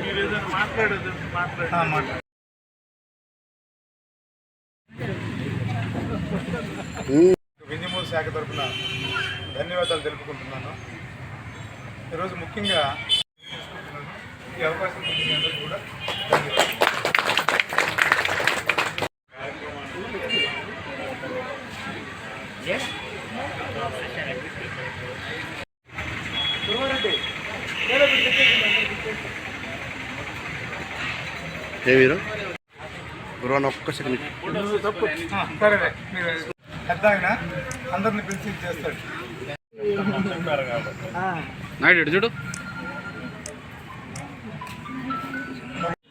మీరు ఏదైనా మాట్లాడేది మాట్లాడండి వింజమూరు శాఖ తరఫున ధన్యవాదాలు తెలుపుకుంటున్నాను. ఈరోజు ముఖ్యంగా ఈ అవకాశం ఇచ్చిన మీ కూడా ధన్యవాదాలు. ఏ మీరు గురువు ఒక్క సెకండ్ పెద్ద ఆయన అందరిని పిలిచి చేస్తాడు. నాయుడు ఇటు చూడు.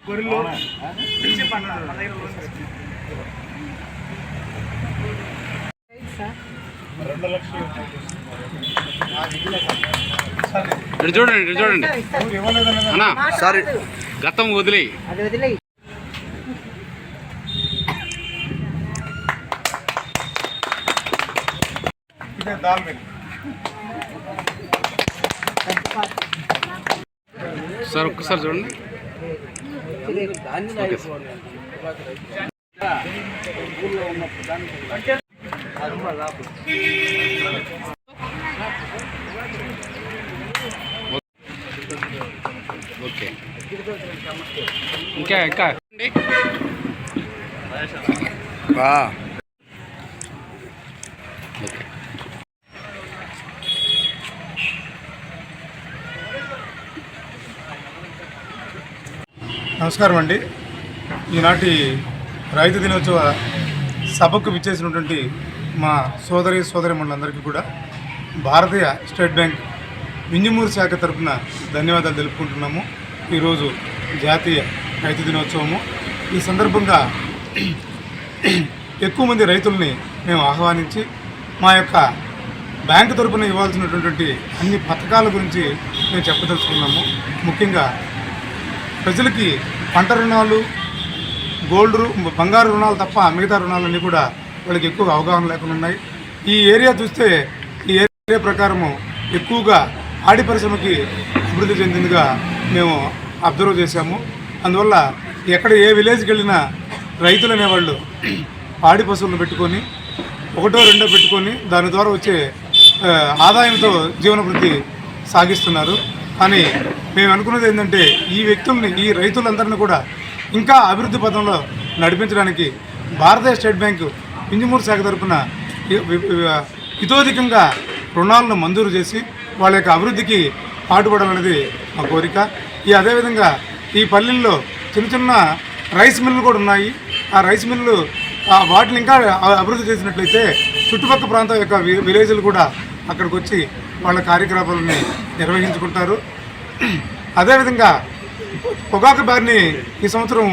గొర్రెలు. పిలిచి పన్నెండు రెండు లక్షలు సరే ఇటు చూడండి ఇటు చూడండి. అన్నా సారీ. గతం వదిలే సార్ ఒక్కసారి చూడండి. Okay sir. ఇంకా ఇంకా ఓకే నమస్కారం అండి. ఈనాటి రైతు దినోత్సవ సభకు విచ్చేసినటువంటి మా సోదరి సోదరి మండలందరికీ కూడా భారతీయ స్టేట్ బ్యాంక్ వింజమూరు శాఖ తరఫున ధన్యవాదాలు తెలుపుకుంటున్నాము. ఈరోజు జాతీయ రైతు దినోత్సవము. ఈ సందర్భంగా ఎక్కువ మంది రైతుల్ని మేము ఆహ్వానించి మా యొక్క బ్యాంకు తరపున ఇవ్వాల్సినటువంటి అన్ని పథకాల గురించి మేము చెప్పదలుచుకున్నాము. ముఖ్యంగా ప్రజలకి పంట రుణాలు గోల్డ్ రు బంగారు రుణాలు తప్ప మిగతా రుణాలన్నీ కూడా వాళ్ళకి ఎక్కువ అవగాహన లేకుండా ఉన్నాయి. ఈ ఏరియా చూస్తే ఈ ఏరియా ప్రకారము ఎక్కువగా ఆడి పరిశ్రమకి అభివృద్ధి చెందిందిగా మేము అబ్జర్వ్ చేశాము. అందువల్ల ఎక్కడ ఏ విలేజ్కి వెళ్ళినా రైతులు అనేవాళ్ళు పాడి పశువులను పెట్టుకొని ఒకటో రెండో పెట్టుకొని దాని ద్వారా వచ్చే ఆదాయంతో జీవనభృతి సాగిస్తున్నారు. కానీ మేము అనుకున్నది ఏంటంటే ఈ వ్యక్తుల్ని ఈ రైతులందరినీ కూడా ఇంకా అభివృద్ధి పథంలో నడిపించడానికి భారతీయ స్టేట్ బ్యాంకు ఇంజమూరు శాఖ తరఫున ఇతోధికంగా రుణాలను మంజూరు చేసి వాళ్ళ యొక్క అభివృద్ధికి పాటుపడాలనేది మా కోరిక. ఈ అదేవిధంగా ఈ పల్లెల్లో చిన్న చిన్న రైస్ మిల్లు కూడా ఉన్నాయి. ఆ రైస్ మిల్లు వాటిని ఇంకా అభివృద్ధి చేసినట్లయితే చుట్టుపక్కల ప్రాంతం యొక్క విలేజ్లు కూడా అక్కడికి వచ్చి వాళ్ళ కార్యకలాపాలని నిర్వహించుకుంటారు. అదేవిధంగా పొగాకు బారిని ఈ సంవత్సరం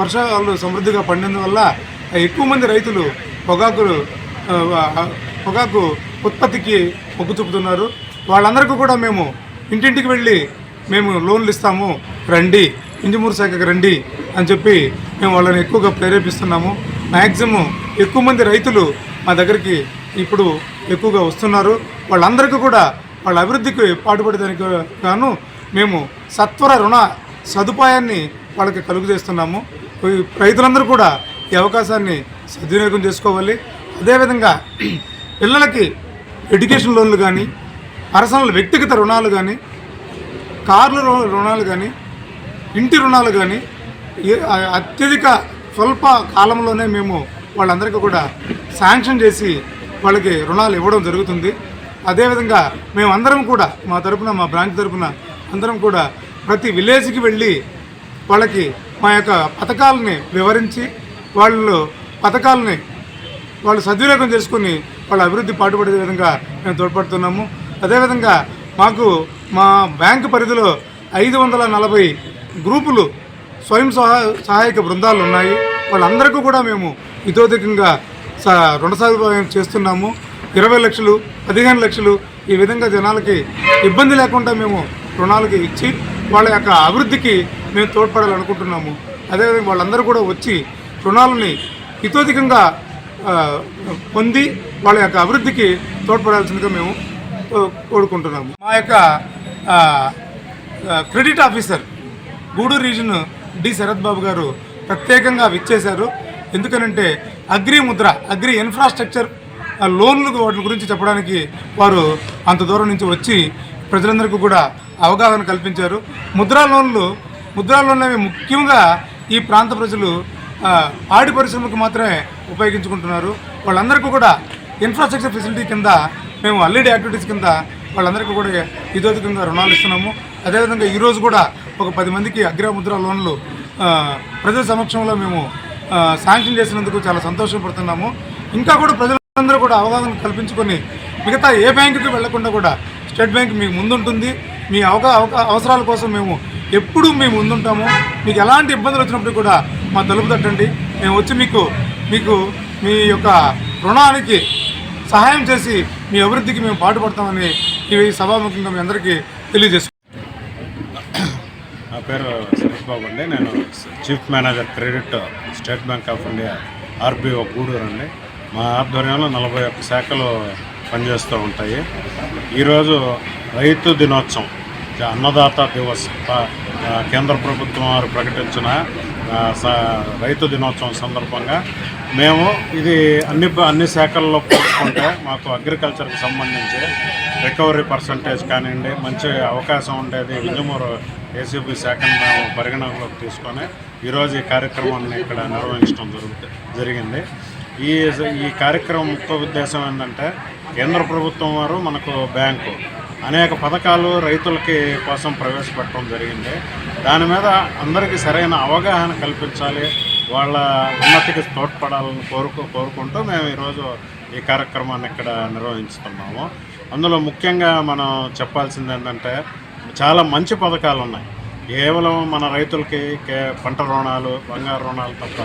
వర్షాలు సమృద్ధిగా పండినందువల్ల ఎక్కువ మంది రైతులు పొగాకులు పొగాకు ఉత్పత్తికి మొగ్గు చూపుతున్నారు. వాళ్ళందరికీ కూడా మేము ఇంటింటికి వెళ్ళి మేము లోన్లు ఇస్తాము రండి ఇంజమూరు శాఖకు రండి అని చెప్పి మేము వాళ్ళని ఎక్కువగా ప్రేరేపిస్తున్నాము. మ్యాక్సిమం ఎక్కువ మంది రైతులు మా దగ్గరికి ఇప్పుడు ఎక్కువగా వస్తున్నారు. వాళ్ళందరికీ కూడా వాళ్ళ అభివృద్ధికి పాటుపడేదానికి గాను మేము సత్వర రుణ సదుపాయాన్ని వాళ్ళకి కలుగు చేస్తున్నాము రైతులందరూ కూడా ఈ అవకాశాన్ని సద్వినియోగం చేసుకోవాలి. అదేవిధంగా పిల్లలకి ఎడ్యుకేషన్ లోన్లు కానీ పర్సనల్ వ్యక్తిగత రుణాలు కానీ కార్ల రు- రుణాలు కానీ ఇంటి రుణాలు కానీ అత్యధిక స్వల్ప కాలంలోనే మేము వాళ్ళందరికీ కూడా శాంక్షన్ చేసి వాళ్ళకి రుణాలు ఇవ్వడం జరుగుతుంది. అదేవిధంగా మేమందరం కూడా మా తరపున మా బ్రాంచ్ తరపున అందరం కూడా ప్రతి విలేజ్కి వెళ్ళి వాళ్ళకి మా యొక్క పథకాలని వివరించి వాళ్ళు పథకాలని వాళ్ళు సద్వినియోగం చేసుకుని వాళ్ళ అభివృద్ధి పాటుపడే విధంగా మేము తోడ్పడుతున్నాము. అదేవిధంగా మాకు మా బ్యాంకు పరిధిలో ఐదు వందల నలభై గ్రూపులు స్వయం సహాయ సహాయక బృందాలు ఉన్నాయి వాళ్ళందరికీ కూడా మేము ఇతోధికంగా స రుణ సదుపాయం చేస్తున్నాము. ఇరవై లక్షలు పదిహేను లక్షలు ఈ విధంగా జనాలకి ఇబ్బంది లేకుండా మేము రుణాలకి ఇచ్చి వాళ్ళ యొక్క అభివృద్ధికి మేము తోడ్పడాలనుకుంటున్నాము. అదేవిధంగా వాళ్ళందరూ కూడా వచ్చి రుణాలని హితోధికంగా పొంది వాళ్ళ యొక్క అభివృద్ధికి తోడ్పడాల్సిందిగా మేము కోరుకుంటున్నాము. మా యొక్క credit officer Guduru region D. Sharath Babu garu ప్రత్యేకంగా విచ్చేశారు. ఎందుకనంటే అగ్రి ముద్ర అగ్రి ఇన్ఫ్రాస్ట్రక్చర్ లోన్లు వాటి గురించి చెప్పడానికి వారు అంత దూరం నుంచి వచ్చి ప్రజలందరికీ కూడా అవగాహన కల్పించారు. ముద్రా లోన్లు ముద్రా లోన్లు అనేవి ముఖ్యంగా ఈ ప్రాంత ప్రజలు ఆడి పాడి పరిశ్రమకు మాత్రమే ఉపయోగించుకుంటున్నారు. వాళ్ళందరికీ కూడా ఇన్ఫ్రాస్ట్రక్చర్ ఫెసిలిటీ కింద మేము ఆల్రెడీ యాక్టివిటీస్ కింద వాళ్ళందరికీ కూడా ఇదోధికంగా రుణాలు ఇస్తున్నాము. అదేవిధంగా ఈరోజు కూడా ఒక పది మందికి అగ్రముద్ర లోన్లు ప్రజల సమక్షంలో మేము శాంక్షన్ చేసినందుకు చాలా సంతోషపడుతున్నాము. ఇంకా కూడా ప్రజలందరూ కూడా అవగాహన కల్పించుకొని మిగతా ఏ బ్యాంకుకి వెళ్ళకుండా కూడా స్టేట్ బ్యాంక్ మీకు ముందుంటుంది. మీ అవగా- అవసరాల కోసం మేము ఎప్పుడూ మేము ముందుంటాము. మీకు ఎలాంటి ఇబ్బందులు వచ్చినప్పుడు కూడా మా తలుపు తట్టండి. మేము వచ్చి మీకు మీకు మీ యొక్క రుణానికి సహాయం చేసి మీ అభివృద్ధికి మేము పాటుపడతామని ఇవి సభాముఖంగా మీ అందరికీ తెలియజేస్తున్నాం నా పేరు సురేష్ బాబు అండి. నేను chief manager credit State Bank of India RBO Guduru అండి. మా ఆధ్వర్యంలో నలభై ఒక్క శాఖలు పనిచేస్తూ ఉంటాయి. ఈరోజు రైతు దినోత్సవం అన్నదాత దివస్ కేంద్ర ప్రభుత్వం వారు ప్రకటించిన రైతు దినోత్సవం సందర్భంగా మేము ఇది అన్ని అన్ని శాఖల్లో పోల్చుకుంటే మాకు అగ్రికల్చర్కి సంబంధించి రికవరీ పర్సంటేజ్ కానివ్వండి మంచి అవకాశం ఉండేది విజయమూరు ఏసీబీ శాఖను మేము పరిగణనలోకి తీసుకొని ఈరోజు ఈ కార్యక్రమాన్ని ఇక్కడ నిర్వహించడం జరుగుతుంది జరిగింది. ఈ ఈ కార్యక్రమం ముఖ్య ఉద్దేశం ఏంటంటే కేంద్ర ప్రభుత్వం వారు మనకు బ్యాంకు అనేక పథకాలు రైతులకి కోసం ప్రవేశపెట్టడం జరిగింది. దాని మీద అందరికీ సరైన అవగాహన కల్పించాలి. వాళ్ళ ఉన్నతికి తోడ్పడాలని కోరుకు కోరుకుంటూ మేము ఈరోజు ఈ కార్యక్రమాన్ని ఇక్కడ నిర్వహిస్తున్నాము. అందులో ముఖ్యంగా మనం చెప్పాల్సింది ఏంటంటే చాలా మంచి పథకాలు ఉన్నాయి. కేవలం మన రైతులకి కే పంట రుణాలు బంగారు రుణాలు తప్ప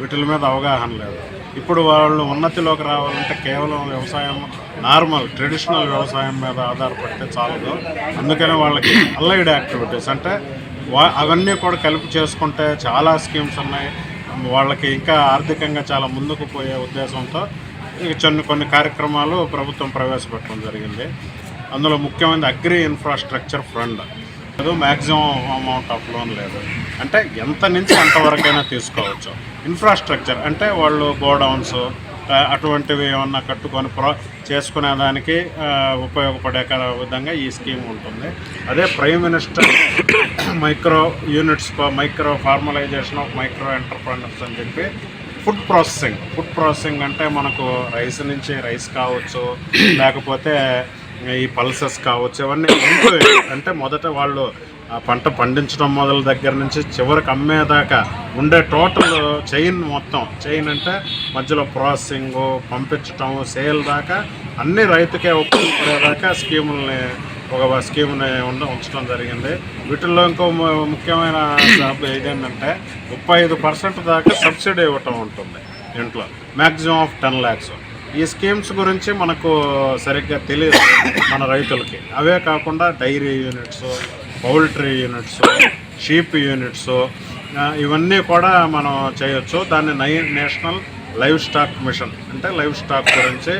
వీటి మీద అవగాహన లేదు. ఇప్పుడు వాళ్ళు ఉన్నతిలోకి రావాలంటే కేవలం వ్యవసాయం నార్మల్ ట్రెడిషనల్ వ్యవసాయం మీద ఆధారపడితే చాలదు. అందుకనే వాళ్ళకి అల్లైడ్ యాక్టివిటీస్ అంటే వా- అవన్నీ కూడా కలిపి చేసుకుంటే చాలా స్కీమ్స్ ఉన్నాయి. వాళ్ళకి ఇంకా ఆర్థికంగా చాలా ముందుకు పోయే ఉద్దేశంతో కొన్ని కొన్ని కార్యక్రమాలు ప్రభుత్వం ప్రవేశపెట్టడం జరిగింది. అందులో ముఖ్యమైనది అగ్రి ఇన్ఫ్రాస్ట్రక్చర్ ఫండ్. లేదు మ్యాక్సిమం అమౌంట్ ఆఫ్ లోన్ లేదు. అంటే ఎంత నుంచి ఎంతవరకైనా తీసుకోవచ్చు. ఇన్ఫ్రాస్ట్రక్చర్ అంటే వాళ్ళు గోడౌన్స్ అటువంటివి ఏమన్నా కట్టుకొని ప్రో చేసుకునే దానికి ఉపయోగపడే విధంగా ఈ స్కీమ్ ఉంటుంది. అదే prime minister micro units micro formalisation of micro entrepreneurs అని చెప్పి ఫుడ్ ప్రాసెసింగ్ ఫుడ్ ప్రాసెసింగ్ అంటే మనకు రైస్ నుంచి రైస్ కావచ్చు లేకపోతే ఈ పల్సెస్ కావచ్చు ఇవన్నీ అంటే మొదట వాళ్ళు ఆ పంట పండించడం మొదల దగ్గర నుంచి చివరికి అమ్మేదాకా ఉండే టోటల్ చైన్ మొత్తం. చైన్ అంటే మధ్యలో ప్రాసెసింగ్ పంపించటం సేల్ దాకా అన్ని రైతుకే ఉపయోగపడేదాకా స్కీముల్ని ఒక స్కీమ్ని ఉండ ఉంచడం జరిగింది. వీటిల్లో ఇంకో ముఖ్యమైన సబ్ ఇదేంటంటే ముప్పై ఐదు పర్సెంట్ దాకా సబ్సిడీ ఇవ్వటం ఉంటుంది ఇంట్లో. Maximum of ten lakhs. ఈ స్కీమ్స్ గురించి మనకు సరిగ్గా తెలియదు మన రైతులకి. అవే కాకుండా dairy units poultry units sheep units ఇవన్నీ కూడా మనం చేయొచ్చు. దాన్ని నై నేషనల్ లైవ్ స్టాక్ మిషన్ అంటే లైవ్ స్టాక్ గురించి